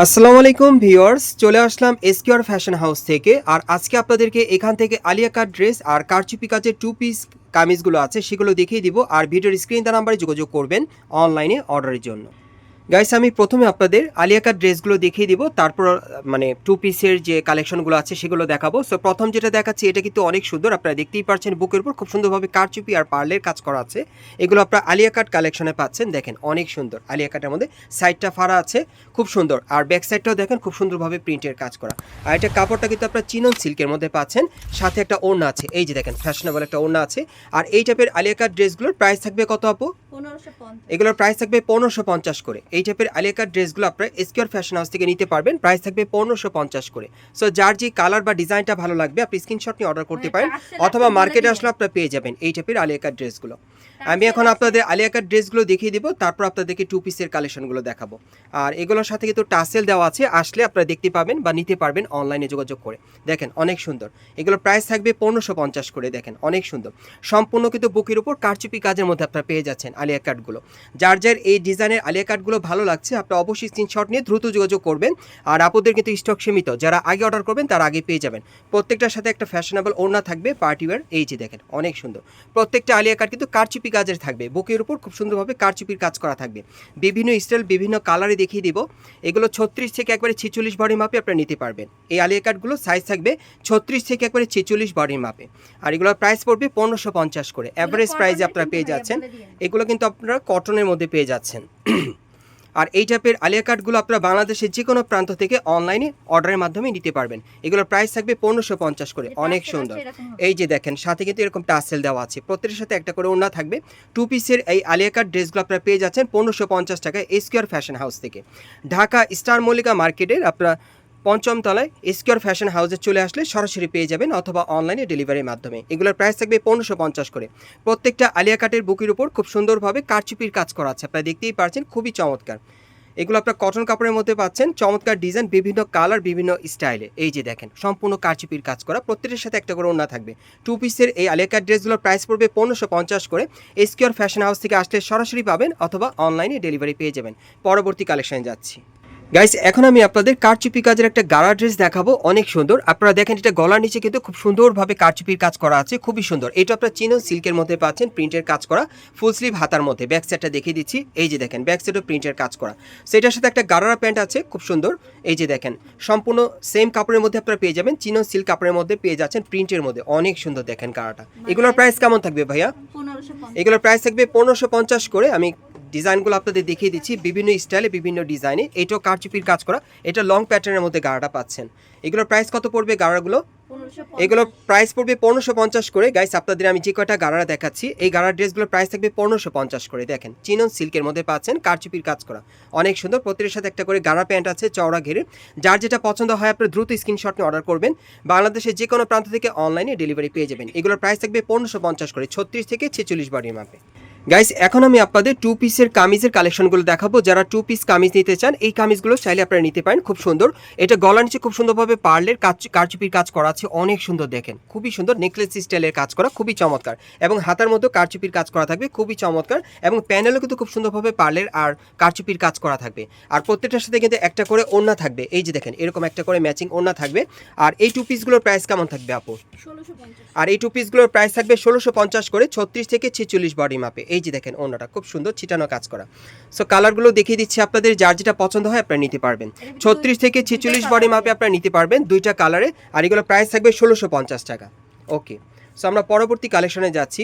আসসালামু আলাইকুম ভিউয়ার্স, চলে আসলাম এসকিউর ফ্যাশন হাউস থেকে। আর আজকে আপনাদেরকে এখান থেকে আলিয়া কাট ড্রেস আর কারচুপি কাজের টু পিস কামিজগুলো আছে, সেগুলো দেখিয়ে দিব। আর ভিডিওর স্ক্রিন তার নাম্বারে যোগাযোগ করবেন অনলাইনে অর্ডারের জন্য। গাইস আমি প্রথমে আপনাদের আলিয়া কাট ড্রেসগুলো দেখিয়ে দিব, তারপর মানে টু পিসের যে কালেকশনগুলো আছে সেগুলো দেখাবো। সো প্রথম যেটা দেখাচ্ছি, এটা কিন্তু অনেক সুন্দর, আপনারা দেখতেই পাচ্ছেন বুকের উপর, খুব সুন্দরভাবে কারচুপি আর পার্লের কাজ করা আছে। এগুলো আপনারা আলিয়া কাট কালেকশনে পাচ্ছেন, দেখেন অনেক সুন্দর। আলিয়া কাটের মধ্যে সাইডটা ফাড়া আছে, খুব সুন্দর। আর ব্যাক সাইডটাও দেখেন, খুব সুন্দরভাবে প্রিন্টের কাজ করা। আর এটা কাপড়টা কিন্তু আপনার চিনন সিল্কের মধ্যে পাচ্ছেন, সাথে একটা ওড়না আছে, এই যে দেখেন ফ্যাশনেবল একটা ওড়না আছে। আর এই টাইপের আলিয়া কাট ড্রেসগুলোর প্রাইস থাকবে কত আপু? এগুলোর প্রাইস থাকবে পনেরোশো পঞ্চাশ করে। এই টাইপের আলিয়াকার ড্রেসগুলো আপনারা এসকিউর ফ্যাশন হাউস থেকে নিতে পারবেন। প্রাইস থাকবে পনেরোশো পঞ্চাশ করে। সো যার যে কালার বা ডিজাইনটা ভালো লাগবে আপনি স্ক্রিনশট নিয়ে অর্ডার করতে মানে পারেন। অথবা মার্কেটে আসলে আপনারা পেয়ে যাবেন এই টাইপের আলিয়া কাট ড্রেসগুলো। আমি এখন আপনাদের আলিয়া কাট ড্রেসগুলো দেখিয়ে দিব, তারপর আপনাদেরকে টু পিসের কালেকশনগুলো দেখাবো। আর এগুলোর সাথে কিন্তু টাসেল দেওয়া আছে, আসলে আপনারা দেখতে পাবেন বা নিতে পারবেন অনলাইনে যোগাযোগ করে। দেখেন, অনেক সুন্দর। এগুলোর প্রাইস থাকবে পনেরোশো পঞ্চাশ করে, দেখেন, অনেক সুন্দর। সম্পূর্ণ কিন্তু বুকের উপর কারচুপি কাজের মধ্যে আপনারা পেয়ে যাচ্ছেন আলিয়া কাটগুলো যার যার এই ডিজাইনের আলিয়া কাটগুলো ভালো লাগছে, আপনারা অবশ্যই স্ক্রিনশট নিয়ে দ্রুত যোগাযোগ করবেন। আর আপুদের কিন্তু স্টক সীমিত, যারা আগে অর্ডার করবেন তারা আগে পেয়ে যাবেন। প্রত্যেকটার সাথে একটা ফ্যাশনেবল ওড়না থাকবে পার্টি ওয়্যার এই যে দেখেন, অনেক সুন্দর। প্রত্যেকটা আলিয়া কাট কিন্তু কারচুপি কাজের থাকবে। বুকের উপর খুব সুন্দরভাবে কারচুপির কাজ করা থাকবে। বিভিন্ন স্টাইল বিভিন্ন কালারে দেখিয়ে দিব। এগুলো ছত্রিশ থেকে একবারে ছেচল্লিশ বডির মাপে আপনারা নিতে পারবেন। এই আলিয়া কাটগুলো সাইজ থাকবে ছত্রিশ থেকে একবারে ছেচল্লিশ বডির মাপে। আর এগুলোর প্রাইস পড়বে পনেরোশো পঞ্চাশ করে। অ্যাভারেজ প্রাইসে আপনারা পেয়ে যাচ্ছেন। এগুলো কিন্তু আপনারা কটনের মধ্যে পেয়ে যাচ্ছেন। আর এই টাইপের আলিয়া কার্ডগুলো আপনারা বাংলাদেশের যে কোনো প্রান্ত থেকে অনলাইনে অর্ডারের মাধ্যমে নিতে পারবেন। এগুলোর প্রাইস থাকবে পনেরোশো পঞ্চাশ করে। অনেক সুন্দর। এই যে দেখেন সাথে কিন্তু এরকম টাসেল দেওয়া আছে। প্রত্যেকের সাথে একটা করে ওনা থাকবে। টু পিসের এই আলিয়া কার্ড ড্রেসগুলো আপনারা পেয়ে যাচ্ছেন পনেরোশো পঞ্চাশ টাকায় এসকিউর ফ্যাশন হাউস থেকে। ঢাকা স্টার মল্লিকা মার্কেটের আপনারা পঞ্চম তলায় এসকিউর ফ্যাশন হাউসে চলে আসলে সরাসরি পেয়ে যাবেন অথবা অনলাইনে ডেলিভারির মাধ্যমে। এগুলোর প্রাইস থাকবে পনেরোশো পঞ্চাশ করে। প্রত্যেকটা আলিয়া কাটের বুকের উপর খুব সুন্দরভাবে কারচুপির কাজ করা আছে। আপনারা দেখতেই পারছেন, খুবই চমৎকার। এগুলো আপনার কটন কাপড়ের মধ্যে পাচ্ছেন। চমৎকার ডিজাইন বিভিন্ন কালার বিভিন্ন স্টাইলে এই যে দেখেন, সম্পূর্ণ কারচুপির কাজ করা। প্রত্যেকের সাথে একটা করে ওড়না থাকবে। টু পিসের এই আলিয়াকার ড্রেসগুলোর প্রাইস পড়বে পনেরোশো পঞ্চাশ করে। এসকিউর ফ্যাশন হাউস থেকে আসলে সরাসরি পাবেন অথবা অনলাইনে ডেলিভারি পেয়ে যাবেন। পরবর্তী কালেকশনে যাচ্ছি। গাইস এখন আমি আপনাদের কারচুপি কাজের একটা গাড়া ড্রেস দেখাবো অনেক সুন্দর। আপনারা দেখেন এটা গলার নিচে কিন্তু খুব সুন্দরভাবে কারচুপির কাজ করা আছে খুবই সুন্দর। এটা আপনারা চিনো সিল্কের মধ্যে পাচ্ছেন প্রিন্টের কাজ করা ফুল স্লিভ হাতার মধ্যে। ব্যাক সাইডটা দেখিয়ে দিচ্ছি এই যে দেখেন ব্যাক সাইডও প্রিন্টের কাজ করা। সেটার সাথে একটা গাড়ারা প্যান্ট আছে খুব সুন্দর এই যে দেখেন। সম্পূর্ণ সেম কাপড়ের মধ্যে আপনারা পেয়ে যাবেন চিনো সিল্ক কাপড়ের মধ্যে পেয়ে যাচ্ছেন প্রিন্টের মধ্যে। অনেক সুন্দর দেখেন গাড়াটা এগুলোর প্রাইস কেমন থাকবে ভাইয়া? এগুলোর প্রাইস থাকবে পনেরোশো পঞ্চাশ করে আমি ডিজাইনগুলো আপনাদের দেখিয়ে দিচ্ছি। বিভিন্ন স্টাইলে বিভিন্ন ডিজাইনে। এটাও কারচুপির কাজ করা। এটা লং প্যাটার্নের মধ্যে গাড়াটা পাচ্ছেন। এগুলোর প্রাইস কত পড়বে গাড়াগুলো? এগুলো প্রাইস পড়বে পনেরোশো পঞ্চাশ করে। গাইস আপনাদের আমি যে কয়টা গাড়া দেখাচ্ছি এই গাড়ার ড্রেসগুলোর প্রাইস থাকবে পনেরোশো পঞ্চাশ করে। দেখেন চিনন সিল্কের মধ্যে পাচ্ছেন কারচুপির কাজ করা। অনেক সুন্দর প্রত্যেকের সাথে একটা করে গাড়া প্যান্ট আছে চওড়া ঘেরে। যার যেটা পছন্দ হয় আপনার দ্রুত স্ক্রিনশট নিয়ে অর্ডার করবেন। বাংলাদেশের যে কোনো প্রান্ত থেকে অনলাইনে ডেলিভারি পেয়ে যাবেন। এগুলোর প্রাইস থাকবে পনেরোশো পঞ্চাশ করে। ছত্রিশ থেকে ছেচল্লিশ বাড়ির মাপে। গাইস এখন আমি আপনাদের টু পিসের কামিজের কালেকশনগুলো দেখাবো। যারা টু পিস কামিজ নিতে চান এই কামিজগুলো চাইলে আপনারা নিতে পারেন খুব সুন্দর। এটা গলার নিচে খুব সুন্দরভাবে পার্লের কাজ কারচুপির কাজ করা আছে অনেক সুন্দর দেখেন। খুবই সুন্দর নেকলেস স্টাইলের কাজ করা খুবই চমৎকার। এবং হাতার মধ্যে কারচুপির কাজ করা থাকবে খুবই চমৎকার। এবং প্যানেলও কিন্তু খুব সুন্দরভাবে পার্লের আর কারচুপির কাজ করা থাকবে। আর প্রত্যেকটার সাথে কিন্তু একটা করে ওড়না থাকবে। এই যে দেখেন এরকম একটা করে ম্যাচিং ওড়না থাকবে। আর এই টু পিসগুলোর প্রাইস কেমন থাকবে আপু? আর এই টু পিসগুলোর প্রাইস থাকবে ষোলোশো পঞ্চাশ করে ছত্রিশ থেকে ছেচল্লিশ বডি মাপে এই যে দেখেন ওনাটা খুব সুন্দর ছিটানো কাজ করা। সো কালারগুলো দেখিয়ে দিচ্ছি, আপনাদের যার যেটা পছন্দ হয় আপনারা নিতে পারবেন। ছত্রিশ থেকে ছেচল্লিশ বডি মাপে আপনারা নিতে পারবেন দুইটা কালারে আর এগুলো প্রাইস থাকবে ষোলোশো পঞ্চাশ টাকা। ওকে সো আমরা পরবর্তী কালেকশনে যাচ্ছি।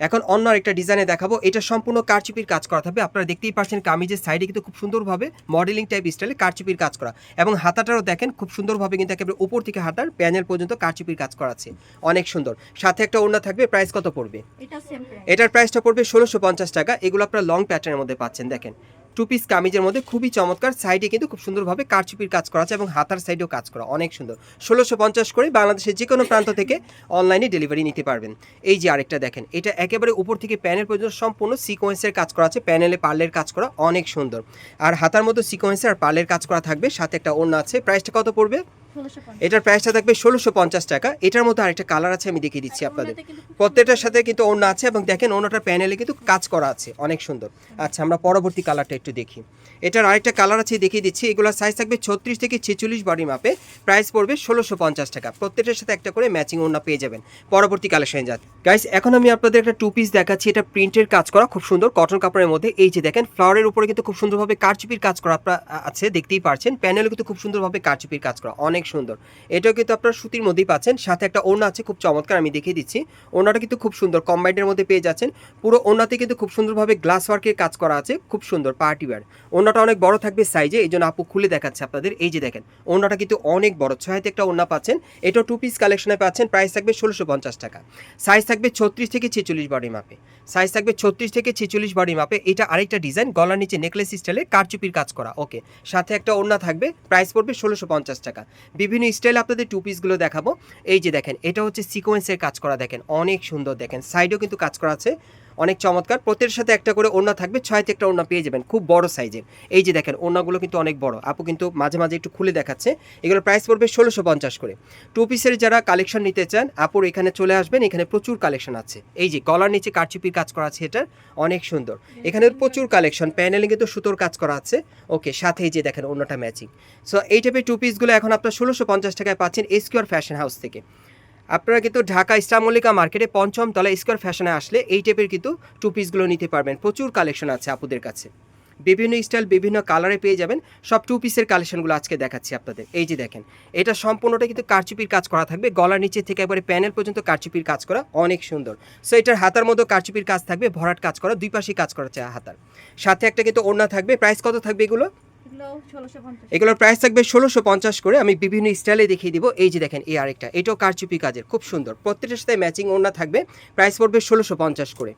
এখন অন্য আরেকটা ডিজাইনে দেখাবো। এটা সম্পূর্ণ কারচুপির কাজ করা থাকবে আপনারা দেখতেই পাচ্ছেন কামিজের সাইডে কিন্তু খুব সুন্দরভাবে মডেলিং টাইপ স্টাইলে কারচুপির কাজ করা। এবং হাতাটারও দেখেন খুব সুন্দরভাবে কিন্তু একেবারে উপর থেকে হাতার প্যানেল পর্যন্ত কারচুপির কাজ করা আছে। অনেক সুন্দর। সাথে একটা ওড়না থাকবে প্রাইস কত পড়বে? এটার প্রাইসটা পড়বে ষোলোশো পঞ্চাশ টাকা। এগুলো আপনারা লং প্যাটার্নের মধ্যে পাচ্ছেন দেখেন। টু পিস কামিজের মধ্যে খুবই চমৎকার সাইডে কিন্তু খুব সুন্দরভাবে কারচুপির কাজ করা আছে এবং হাতার সাইডেও কাজ করা, অনেক সুন্দর। ষোলোশো পঞ্চাশ করে বাংলাদেশের যে কোনো প্রান্ত থেকে অনলাইনে ডেলিভারি নিতে পারবেন। এই যে আরেকটা দেখেন, এটা একেবারে উপর থেকে প্যানেল পর্যন্ত সম্পূর্ণ সিকোয়েন্সের কাজ করা আছে প্যানেলে পার্লের কাজ করা, অনেক সুন্দর। আর হাতার মতো সিকোয়েন্সের আর পার্লের কাজ করা থাকবে, সাথে একটা অন্য আছে প্রাইসটা কত পড়বে? এটার প্রাইসটা থাকবে ষোলোশো পঞ্চাশ টাকা। এটার মধ্যে আরেকটা কালার আছে আমি দেখিয়ে দিচ্ছি আপনাদের। প্রত্যেকটার সাথে কিন্তু ওড়না আছে এবং দেখেন ওনাটার প্যানেলে কিন্তু কাজ করা আছে। অনেক সুন্দর। আচ্ছা আমরা পরবর্তী কালারটা একটু দেখি। এটার আরেকটা কালার আছে দেখিয়ে দিচ্ছি। এগুলো সাইজ থাকবে ছত্রিশ থেকে ছেচল্লিশ বডি মাপে প্রাইস পড়বে ষোলোশো পঞ্চাশ টাকা। প্রত্যেকটার সাথে একটা করে ম্যাচিং ওড়না পেয়ে যাবেন। পরবর্তী কালেকশনে যান। গাইস এখন আমি আপনাদের একটা টু পিস দেখাচ্ছি। এটা প্রিন্টের কাজ করা খুব সুন্দর। কটন কাপড়ের মধ্যে। এই যে দেখেন ফ্লাওয়ারের উপরে কিন্তু খুব সুন্দরভাবে কারচুপির কাজ করা আপনার আছে দেখতেই পারছেন। প্যানেলও কিন্তু খুব সুন্দরভাবে কারচুপির কাজ করা। অনেক সুন্দর। এটাও কিন্তু আপনার সুতির মধ্যেই পাচ্ছেন, সাথে একটা ওড়না আছে, খুব চমৎকার আমি দেখিয়ে দিচ্ছি। ওড়নাটা কিন্তু খুব সুন্দর কম্বাইন্ডের মধ্যে পেয়ে যাচ্ছেন। পুরো ওড়নাতে কিন্তু খুব সুন্দরভাবে গ্লাস ওয়ার্কের কাজ করা আছে, খুব সুন্দর পার্টি ওয়ার ওড়নাটা অনেক বড় থাকবে সাইজে এই জন্য আপু খুলে দেখাচ্ছে আপনাদের। এই যে দেখেন, ওড়নাটা কিন্তু অনেক বড় ছয়তে একটা ওড়না পাচ্ছেন। এটাও টু পিস কালেকশনে পাচ্ছেন প্রাইস থাকবে ষোলোশো পঞ্চাশ টাকা। সাইজ থাকবে ছত্রিশ থেকে ছেচল্লিশ বডি মাপে সাইজ থাকবে ছত্রিশ থেকে ছেচল্লিশ বডি মাপে এটা আরেকটা ডিজাইন গলার নিচে নেকলেস স্টাইলে কারচুপির কাজ করা ওকে সাথে একটা ওড়না থাকবে প্রাইস পড়বে ষোলোশো পঞ্চাশ টাকা। বিভিন্ন স্টাইল আপনাদের টু পিসগুলো দেখাবো। এই যে দেখেন, এটা হচ্ছে সিকোয়েন্সের কাজ করা দেখেন, অনেক সুন্দর দেখেন। সাইডেও কিন্তু কাজ করা আছে। অনেক চমৎকার। প্রত্যেকের সাথে একটা করে ওড়না থাকবে ছয়তে একটা ওড়না পেয়ে যাবেন খুব বড় সাইজের এই যে দেখেন, ওড়নাগুলো কিন্তু অনেক বড়। আপু কিন্তু মাঝে মাঝে একটু খুলে দেখাচ্ছে। এগুলো প্রাইস পড়বে ষোলোশো পঞ্চাশ করে। টু পিসের যারা কালেকশন নিতে চান, আপুর এখানে চলে আসবেন, এখানে প্রচুর কালেকশন আছে। এই যে গলার নিচে কারচুপির কাজ করা আছে এটার, অনেক সুন্দর। এখানে প্রচুর কালেকশন প্যানেলে কিন্তু সুতোর কাজ করা আছে। ওকে সাথে এই যে দেখেন অন্যটা ম্যাচিং সো এই টাইপের টু পিসগুলো এখন আপনার ষোলোশো পঞ্চাশ টাকায় পাচ্ছেন এসকিউর ফ্যাশন হাউস থেকে। আপনারা কিন্তু ঢাকা ইসলামল্লিকা মার্কেটে পঞ্চম তলা স্কোয়ার ফ্যাশনে আসলে এই টাইপের কিন্তু টু পিসগুলো নিতে পারবেন। প্রচুর কালেকশন আছে আপুদের কাছে। বিভিন্ন স্টাইল বিভিন্ন কালারে পেয়ে যাবেন। সব টু পিসের কালেকশনগুলো আজকে দেখাচ্ছি আপনাদের। এই যে দেখেন, এটা সম্পূর্ণটা কিন্তু কারচুপির কাজ করা থাকবে। গলার নিচে থেকে একবারে প্যানেল পর্যন্ত কারচুপির কাজ করা অনেক সুন্দর। সো এটার হাতার মতো কারচুপির কাজ থাকবে, ভরাট কাজ করা, দুই পাশেই কাজ করা চায় হাতার। সাথে একটা কিন্তু ওড়না থাকবে। প্রাইস কত থাকবে এগুলো? এগুলোর প্রাইস থাকবে ষোলোশো পঞ্চাশ করে। আমি বিভিন্ন স্টাইলে দেখিয়ে দিব। এই যে দেখেন, এই আরেকটা। এটাও কারচুপি কাজের, খুব সুন্দর। প্রত্যেকটার সাথে ম্যাচিং ওড়না থাকবে। প্রাইস পড়বে ষোলোশো পঞ্চাশ করে।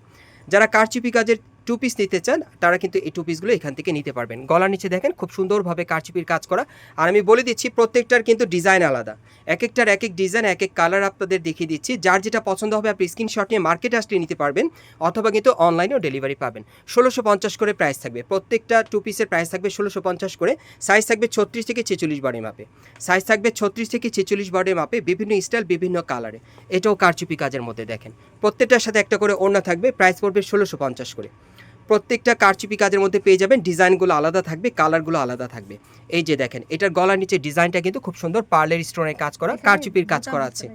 যারা কারচুপি কাজের টু পিস নিতে চান, তারা কিন্তু এই টু পিসগুলো এখান থেকে নিতে পারবেন। গলার নিচে দেখেন, খুব সুন্দরভাবে কারচুপির কাজ করা। আর আমি বলে দিচ্ছি, প্রত্যেকটার কিন্তু ডিজাইন আলাদা। এক একটার এক এক ডিজাইন এক এক কালার আপনাদের দেখিয়ে দিচ্ছি। যার যেটা পছন্দ হবে, আপনি স্ক্রিনশট নিয়ে মার্কেটে আসলে নিতে পারবেন, অথবা কিন্তু অনলাইনেও ডেলিভারি পাবেন। ষোলোশো পঞ্চাশ করে প্রাইস থাকবে। প্রত্যেকটা টু পিসের প্রাইস থাকবে ষোলোশো পঞ্চাশ করে। সাইজ থাকবে ছত্রিশ থেকে ছেচল্লিশ বারের মাপে সাইজ থাকবে ছত্রিশ থেকে ছেচল্লিশ বারের মাপে বিভিন্ন স্টাইল বিভিন্ন কালারে এটাও কারচুপি কাজের মধ্যে দেখেন। প্রত্যেকটার সাথে একটা করে ওড়না থাকবে প্রাইস পড়বে ষোলোশো পঞ্চাশ করে। প্রত্যেকটা কারচুপি কাজের মধ্যে পেয়ে যাবেন ডিজাইনগুলো আলাদা থাকবে কালারগুলো আলাদা থাকবে। এই যে দেখেন এটার গলার নিচে ডিজাইনটা কিন্তু খুব সুন্দর পার্লের স্টোনের কাজ করা কারচুপির কাজ করা আছে।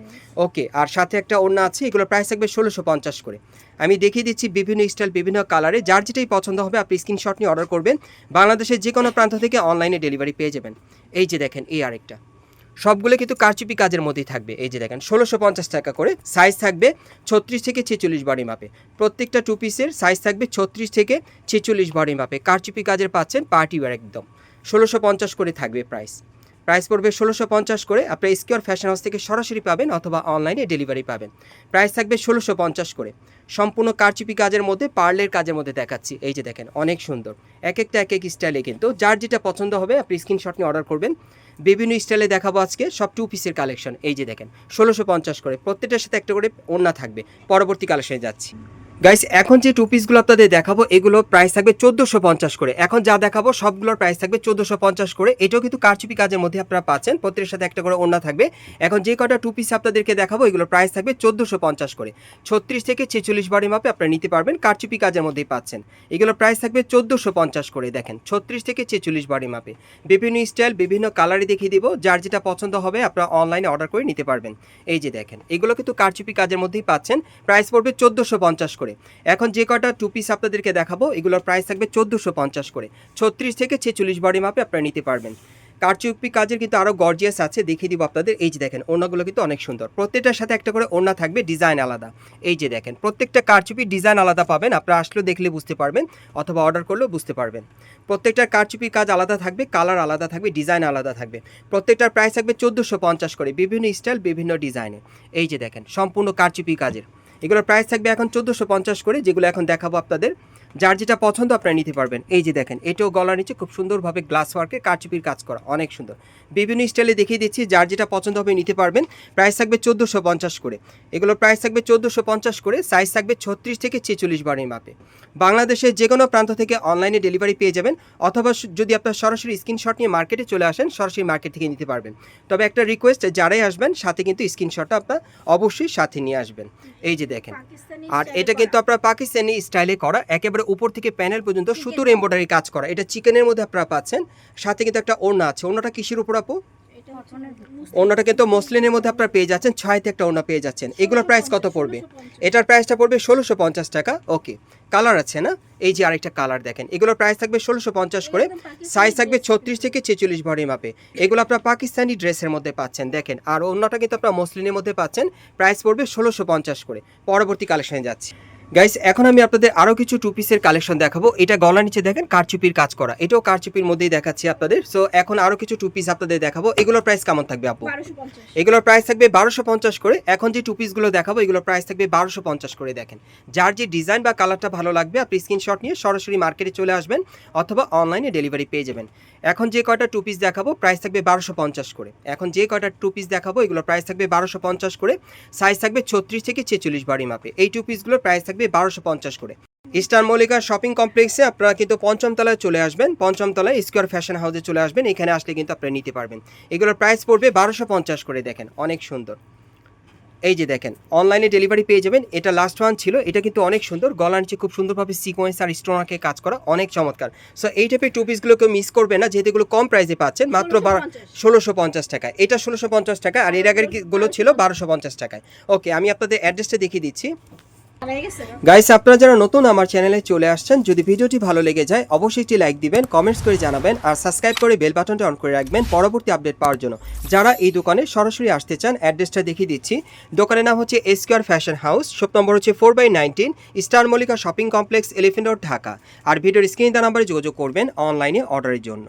ওকে আর সাথে একটা ওড়না আছে এগুলোর প্রাইস থাকবে ষোলোশো পঞ্চাশ করে। আমি দেখিয়ে দিচ্ছি বিভিন্ন স্টাইল বিভিন্ন কালারে যার যেটাই পছন্দ হবে আপনি স্ক্রিনশট নিয়ে অর্ডার করবেন। বাংলাদেশের যে কোনো প্রান্ত থেকে অনলাইনে ডেলিভারি পেয়ে যাবেন। এই যে দেখেন এই আরেকটা। সবগুলো কিন্তু কারচুপি কাজের মধ্যেই থাকবে। এই যে দেখেন, ষোলোশো পঞ্চাশ টাকা করে সাইজ থাকবে ছত্রিশ থেকে ছেচল্লিশ বডি মাপে প্রত্যেকটা টু পিসের সাইজ থাকবে ছত্রিশ থেকে ছেচল্লিশ বডি মাপে কারচুপি কাজের পাচ্ছেন পার্টি ওয়ার একদম। ষোলোশো পঞ্চাশ করে থাকবে প্রাইস প্রাইস পড়বে ষোলোশো পঞ্চাশ করে আপনার স্কিওর ফ্যাশন হাউস থেকে সরাসরি পাবেন অথবা অনলাইনে ডেলিভারি পাবেন। প্রাইস থাকবে ষোলোশো পঞ্চাশ করে। সম্পূর্ণ কারচুপি কাজের মধ্যে পার্লের কাজের মধ্যে দেখাচ্ছি। এই যে দেখেন, অনেক সুন্দর। এক একটা, এক এক স্টাইলে কিন্তু, যার যেটা পছন্দ হবে, আপনি স্ক্রিনশট নিয়ে অর্ডার করবেন। বিভিন্ন স্টাইলে দেখাবো আজকে, সব টু পিসের কালেকশন এই যে দেখেন, ষোলোশো পঞ্চাশ করে, প্রত্যেকটার সাথে একটা করে ওড়না থাকবে। পরবর্তী কালেকশনে যাচ্ছি। গাইস এখন যে টু পিসগুলো আপনাদের দেখাবো, এগুলো প্রাইস থাকবে চোদ্দোশো পঞ্চাশ করে। এখন যা দেখাবো, সবগুলোর প্রাইস থাকবে চোদ্দোশো পঞ্চাশ করে। এটাও কিন্তু কারচুপি কাজের মধ্যে আপনারা পাচ্ছেন। প্রত্যেকের সাথে একটা করে ওড়না থাকবে। এখন যে কটা টু পিস আপনাদেরকে দেখাবো, এগুলোর প্রাইস থাকবে চোদ্দোশো পঞ্চাশ করে। ছত্রিশ থেকে ছেচল্লিশ বাড়ি মাপে আপনারা নিতে পারবেন, কারচুপি কাজের মধ্যেই পাচ্ছেন। এগুলোর প্রাইস থাকবে চোদ্দোশো পঞ্চাশ করে, দেখেন। ছত্রিশ থেকে ছেচল্লিশ বাড়ি মাপে বিভিন্ন স্টাইল বিভিন্ন কালারে দেখিয়ে দিব। যার যেটা পছন্দ হবে, আপনারা অনলাইনে অর্ডার করে নিতে পারবেন। এই যে দেখেন, এগুলো কিন্তু কারচুপি কাজের মধ্যেই পাচ্ছেন। প্রাইস পড়বে চোদ্দোশো পঞ্চাশ করে। এখন যে কটা টু পিস আপনাদেরকে দেখাবো, এগুলোর প্রাইস থাকবে চোদ্দোশো পঞ্চাশ করে। ছত্রিশ থেকে ছেচল্লিশ বডি মাপে আপনারা নিতে পারবেন। কারচুপি কাজের কিন্তু আরও গর্জিয়াস আছে, দেখিয়ে দিব আপনাদের। এই যে দেখেন, ওড়নাগুলো কিন্তু অনেক সুন্দর। প্রত্যেকটার সাথে একটা করে ওড়না থাকবে ডিজাইন আলাদা। এই যে দেখেন, প্রত্যেকটা কারচুপি ডিজাইন আলাদা পাবেন। আপনারা আসলেও দেখলে বুঝতে পারবেন, অথবা অর্ডার করলেও বুঝতে পারবেন। প্রত্যেকটার কারচুপির কাজ আলাদা থাকবে কালার আলাদা থাকবে ডিজাইন আলাদা থাকবে। প্রত্যেকটার প্রাইস থাকবে চোদ্দোশো পঞ্চাশ করে, বিভিন্ন স্টাইল বিভিন্ন ডিজাইনে এই যে দেখেন, সম্পূর্ণ কারচুপি কাজের। এগুলোর প্রাইস থাকবে এখন চোদ্দোশো পঞ্চাশ করে যেগুলো এখন দেখাবো আপনাদের। যার যেটা পছন্দ আপনারা নিতে পারবেন। এই যে দেখেন এটাও গলার নিচে খুব সুন্দরভাবে গ্লাস ওয়ার্কের কারচুপির কাজ করা অনেক সুন্দর। বিভিন্ন স্টাইলে দেখিয়ে দিচ্ছি যার যেটা পছন্দ হবে নিতে পারবেন প্রাইস থাকবে চোদ্দোশো পঞ্চাশ করে। এগুলোর প্রাইস থাকবে চোদ্দোশো পঞ্চাশ করে সাইজ থাকবে ছত্রিশ থেকে ছেচল্লিশ বারের মাপে। বাংলাদেশের যে কোনো প্রান্ত থেকে অনলাইনে ডেলিভারি পেয়ে যাবেন অথবা যদি আপনার সরাসরি স্ক্রিনশট নিয়ে মার্কেটে চলে আসেন সরাসরি মার্কেট থেকে নিতে পারবেন। তবে একটা রিকোয়েস্ট যারাই আসবেন সাথে কিন্তু স্ক্রিনশটটা আপনার অবশ্যই সাথে নিয়ে আসবেন। এই যে দেখেন আর এটা কিন্তু আপনার পাকিস্তানি স্টাইলে করা একেবারে একবারে উপর থেকে প্যানেল পর্যন্ত সুতোর এমব্রয়ডারি কাজ করা। এটা চিকেনের মধ্যে আপনারা পাচ্ছেন। সাথে কিন্তু একটা ওড়না আছে। ওড়নাটা কিসের উপর আপু? ওড়নাটা কিন্তু মসলিনের মধ্যে আপনারা পেয়ে যাচ্ছেন। ছয়তে একটা ওড়না পেয়ে যাচ্ছেন। এগুলোর প্রাইস কত পড়বে? এটার প্রাইসটা পড়বে ষোলোশো পঞ্চাশ টাকা। ওকে কালার আছে না? এই যে আরেকটা কালার দেখেন। এগুলোর প্রাইস থাকবে ষোলোশো পঞ্চাশ করে। সাইজ থাকবে ছত্রিশ থেকে ছেচল্লিশ ভরি মাপে এগুলো আপনার পাকিস্তানি ড্রেসের মধ্যে পাচ্ছেন। দেখেন। আর অন্যটা কিন্তু আপনার মসলিনের মধ্যে পাচ্ছেন। প্রাইস পড়বে ষোলোশো পঞ্চাশ করে। পরবর্তী কালেকশনে যাচ্ছি। গাইস এখন আমি আপনাদের আরও কিছু টু পিসের কালেকশন দেখাবো। এটা গলা নিচে দেখেন কারচুপির কাজ করা। এটাও কারচুপির মধ্যেই দেখাচ্ছি আপনাদের। সো এখন আরও কিছু টু পিস আপনাদের দেখাবো। এগুলোর প্রাইস কেমন থাকবে আপু? এগুলোর প্রাইস থাকবে বারোশো পঞ্চাশ করে। এখন যে টু পিসগুলো দেখাবো এগুলোর প্রাইস থাকবে বারোশো পঞ্চাশ করে দেখেন। যার যে ডিজাইন বা কালারটা ভালো লাগবে আপনি স্ক্রিনশট নিয়ে সরাসরি মার্কেটে চলে আসবেন অথবা অনলাইনে ডেলিভারি পেয়ে যাবেন। এখন যে কয়টা টু পিস দেখাবো প্রাইস থাকবে বারোশো পঞ্চাশ করে। এখন যে কয়টা টু পিস দেখাবো এগুলোর প্রাইস থাকবে বারোশো পঞ্চাশ করে। সাইজ থাকবে ছত্রিশ থেকে ছেচল্লিশ বাড়ি মাপে এই টু পিসগুলোর প্রাইস থাকবে বারোশো পঞ্চাশ করে। ইস্টার মল্লিকা শপিং কমপ্লেক্সে আপনারা কিন্তু পঞ্চম তলায় চলে আসবেন পঞ্চম তলায় স্কোয়ার ফ্যাশন হাউসে চলে আসবেন এখানে আসলে কিন্তু আপনারা নিতে পারবেন। এগুলোর প্রাইস পড়বে বারোশো পঞ্চাশ করে দেখেন অনেক সুন্দর। এই যে দেখেন অনলাইনে ডেলিভারি পেয়ে যাবেন এটা লাস্ট ওয়ান ছিল এটা কিন্তু অনেক সুন্দর গলার নিচে খুব সুন্দরভাবে সিকোয়েন্স আর স্টোনাকে কাজ করা অনেক চমৎকার। সো এই টাইপের টু পিসগুলোকে মিস করবে না যেহেতু এগুলো কম প্রাইসে পাচ্ছেন মাত্র ষোলোশো পঞ্চাশ। টাকা। এটা ষোলোশো পঞ্চাশ টাকা আর এর আগেরগুলো ছিল বারোশো পঞ্চাশ টাকায়। ওকে আমি আপনাদের অ্যাড্রেসটা দেখিয়ে দিচ্ছি। গাইস আপনারা যারা নতুন আমার চ্যানেলে চলে আসছেন, যদি ভিডিওটি ভালো লেগে যায়, অবশ্যই একটি লাইক দিবেন কমেন্টস করে জানাবেন, আর সাবস্ক্রাইব করে বেল বাটনটা অন করে রাখবেন পরবর্তী আপডেট পাওয়ার জন্য। যারা এই দোকানে সরাসরি আসতে চান অ্যাড্রেসটা দেখিয়ে দিচ্ছি। দোকানের নাম হচ্ছে SQR fashion house shop number হচ্ছে four by nineteen star Mallika shopping complex elephant road Dhaka আর ভিডিওর স্ক্রিন দা নাম্বারে যোগাযোগ করবেন অনলাইনে অর্ডারের জন্য।